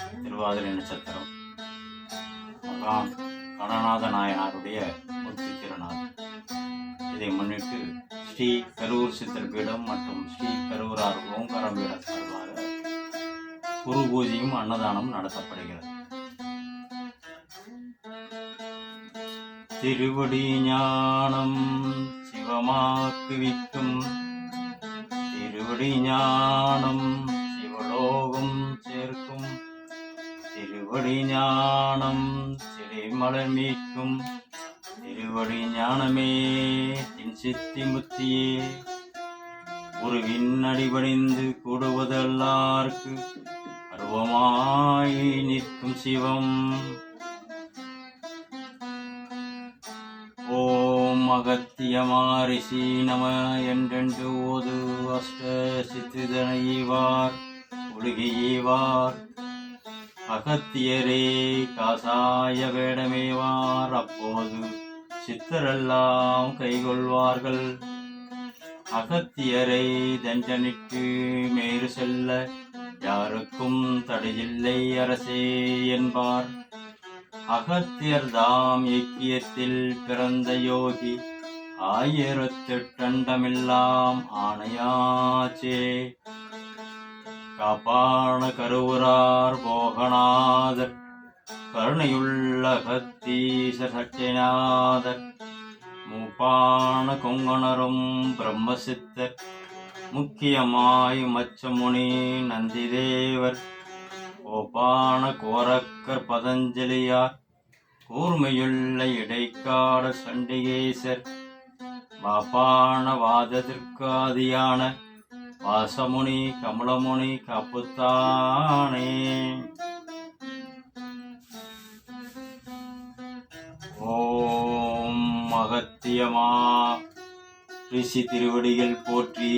திருவாதிரை நட்சத்திரம். மகான் கணநாத நாயனாருடைய திருநாள். இதை முன்னிட்டு ஸ்ரீ கரூர் சித்திரபீடம் மற்றும் ஸ்ரீ கரூரார் ஓங்காரம் பீடம் சார்பாக குரு பூஜையும் அன்னதானம் நடத்தப்படுகிறது. திருவடி ஞானம் சிவமாக்குவிக்கும். திருவடி ஞானம் சிவலோகம் திருவடி ஞானம் சிறைமலர் மீட்கும். திருவடி ஞானமே தின் சித்தி முத்தியே. குருவின் அடிபணிந்து கூடுவதெல்லார்க்கு அருவமாய் நிற்கும் சிவம். ஓம் அகத்தியமாரிசி நம என்றென்று ஓது அஷ்ட சித்திதனைவார் ஒழுகியவார் அகத்தியரே காசாய வேடமேவார். அப்போது சித்தரெல்லாம் கைகொள்வார்கள். அகத்தியரை தண்டனிட்டு மேறு செல்ல யாருக்கும் தடையில்லை அரசே என்பார். அகத்தியர் தாம் இக்கியத்தில் பிறந்த யோகி ஆயிரத்தெட்டண்டமெல்லாம் ஆணையாச்சே. காப்பான கருவுரார் போகநாதர். கருணையுள்ள அகத்தீசர் சட்டியநாதர் மூப்பான கொங்கணரும் பிரம்மசித்தர். முக்கியமாய் மச்சமுனி நந்திதேவர். கோபான கோரக்கர் பதஞ்சலியார். கூர்மையுள்ள இடைக்காட சண்டிகேசர். வாப்பான வாதத்திற்கு வாசமுனி கமலமுனி காப்புத்தானே ஓம் அகத்தியமா. ரிஷி திருவடிகள் போற்றி.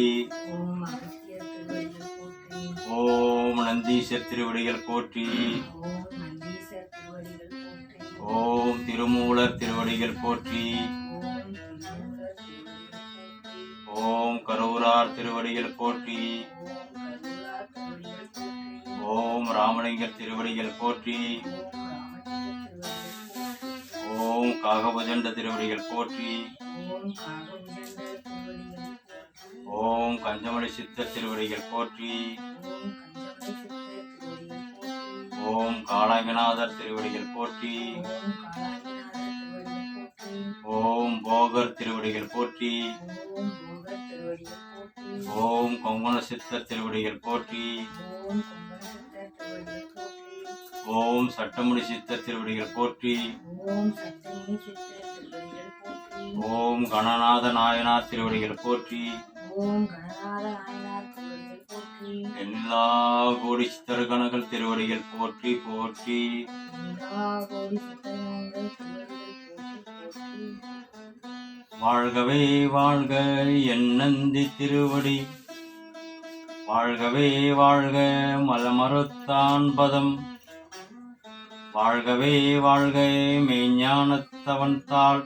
ஓம் நந்தீசர் திருவடிகள் போற்றி. ஓம் திருமூலர் திருவடிகள் போற்றி. ஓம் கரூரார் திருவடிகள் போற்றி. ஓம் ராமலிங்கர் திருவடிகள் போற்றி. ஓம் ராமலிங்க திருவடிகள் போற்றி ஓம் காகபுஜண்ட திருவடிகள் போற்றி. ஓம் கஞ்சமணி சித்தர் திருவடிகள் போற்றி. ஓம் கஞ்சமலை ஓம் காளாங்கநாதர் திருவடிகள் போற்றி. ஓம் போகர் திருவடிகள் போற்றி. ஓம் கொங்கண சித்தர் திருவடிகள் போற்றி. ஓம் சட்டமுடி சித்தர் திருவடிகள் போற்றி. ஓம் கணநாத நாயனார் திருவடிகள் போற்றி. எல்லா கோடி சித்தர் சித்தர்கணங்கள் திருவடிகள் போற்றி போற்றி. Thank you. வாழ்கவே வாழ்க என் நந்தி திருவடி. வாழ்கவே வாழ்க மலமறுத்தான் பதம். வாழ்கவே வாழ்க மெய்ஞானத்தவன் தாள்.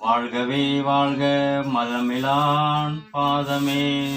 வாழ்கவே வாழ்க மலமிலான் பாதமே.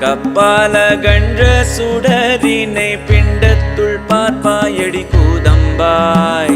கப்பால கன்ற சுடரினை பிண்டத்துள் பார்ப்பாயடி கூதம்பாய்.